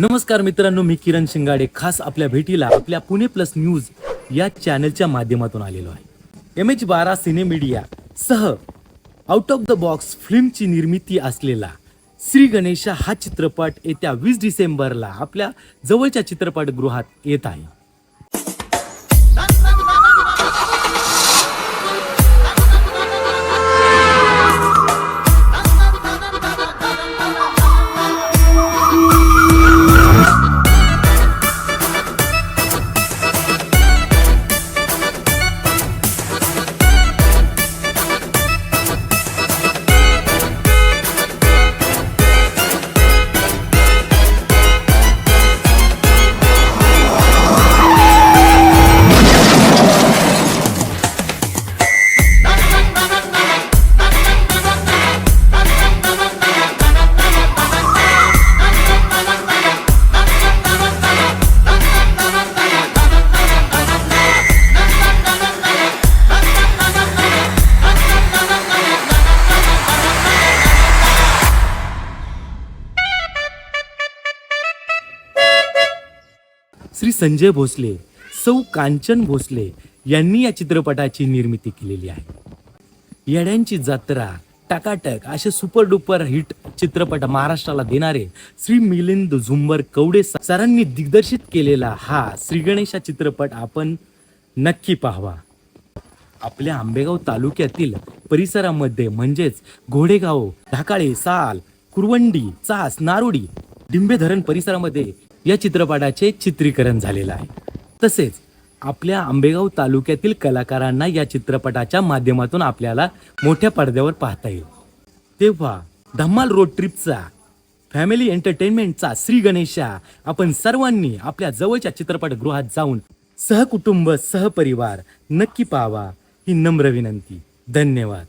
नमस्कार मित्रांनो मी किरण शिंगाडे खास आपल्या भेटीला आपल्या पुणे प्लस न्यूज या चॅनलच्या माध्यमातून आलेलो आहे. एम एच बारा सिनेमीडिया सह आउट ऑफ द बॉक्स फिल्मची निर्मिती असलेला श्री गणेशा हा चित्रपट येत्या वीस डिसेंबरला आपल्या जवळच्या चित्रपटगृहात येत आहे. श्री संजय भोसले सौ कांचन भोसले यांनी या चित्रपटाची निर्मिती केलेली आहे. येड्यांची जत्रा टाकाटक असे सुपर डुपर हिट चित्रपट महाराष्ट्राला देणारे श्री मिलिंद झुंबर कवडे सरांनी दिग्दर्शित केलेला हा श्रीगणेशा चित्रपट आपण नक्की पाहावा. आपल्या आंबेगाव तालुक्यातील परिसरामध्ये म्हणजेच घोडेगाव ढाकाळे साल कुरवंडी चास नारोडी डिंबे धरण परिसरामध्ये या चित्रपटाचे चित्रीकरण झालेलं आहे. तसेच आपल्या आंबेगाव तालुक्यातील कलाकारांना या चित्रपटाच्या माध्यमातून आपल्याला मोठ्या पडद्यावर पाहता येईल. तेव्हा धम्माल रोड ट्रिपचा फॅमिली एंटरटेनमेंटचा श्री गणेशा आपण सर्वांनी आपल्या जवळच्या चित्रपटगृहात जाऊन सहकुटुंब सहपरिवार नक्की पाहावा ही नम्र विनंती. धन्यवाद.